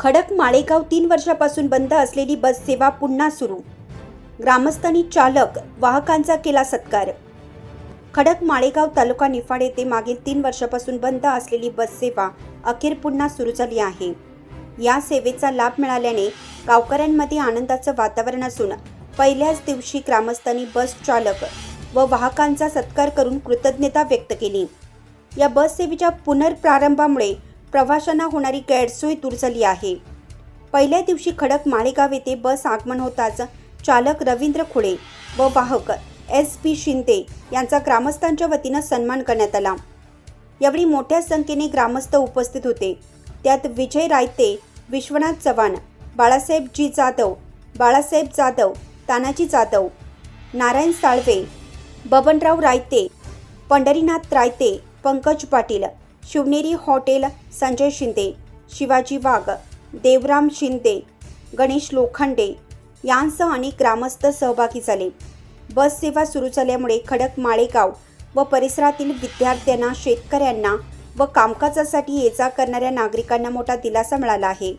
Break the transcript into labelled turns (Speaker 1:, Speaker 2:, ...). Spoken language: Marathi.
Speaker 1: खडक माळेगाव तीन वर्षापासून बंद असलेली बस सेवा पुन्हा सुरू. ग्रामस्थांनी चालक वाहकांचा केला सत्कार. खडक माळेगाव तालुका निफाड येथे मागील तीन वर्षापासून बंद असलेली बस सेवा अखेर पुन्हा सुरू झाली आहे. या सेवेचा लाभ मिळाल्याने गावकऱ्यांमध्ये आनंदाचं वातावरण असून पहिल्याच दिवशी ग्रामस्थांनी बस चालक व वाहकांचा सत्कार करून कृतज्ञता व्यक्त केली. या बस सेवेच्या पुनर्प्रारंभामुळे प्रवाशांना होणारी गैरसोय दूर झाली आहे. पहिल्या दिवशी खडक माळेगाव येथे बस आगमन होताच चालक रवींद्र खुळे व वाहक एस पी शिंदे यांचा ग्रामस्थांच्या वतीनं सन्मान करण्यात आला. यावेळी मोठ्या संख्येने ग्रामस्थ उपस्थित होते. त्यात विजय रायते विश्वनाथ चव्हाण बाळासाहेब जी जाधव बाळासाहेब जाधव तानाजी जाधव नारायण साळवे बबनराव रायते पंढरीनाथ रायते पंकज पाटील शिवनेरी हॉटेल संजय शिंदे शिवाजी वाघ देवराम शिंदे गणेश लोखंडे यांसह अनेक ग्रामस्थ सहभागी झाले. बस सेवा सुरू झाल्यामुळे खडक माळेगाव व परिसरातील विद्यार्थ्यांना शेतकऱ्यांना व कामकाजासाठी ये जा करणाऱ्या नागरिकांना मोठा दिलासा मिळाला आहे.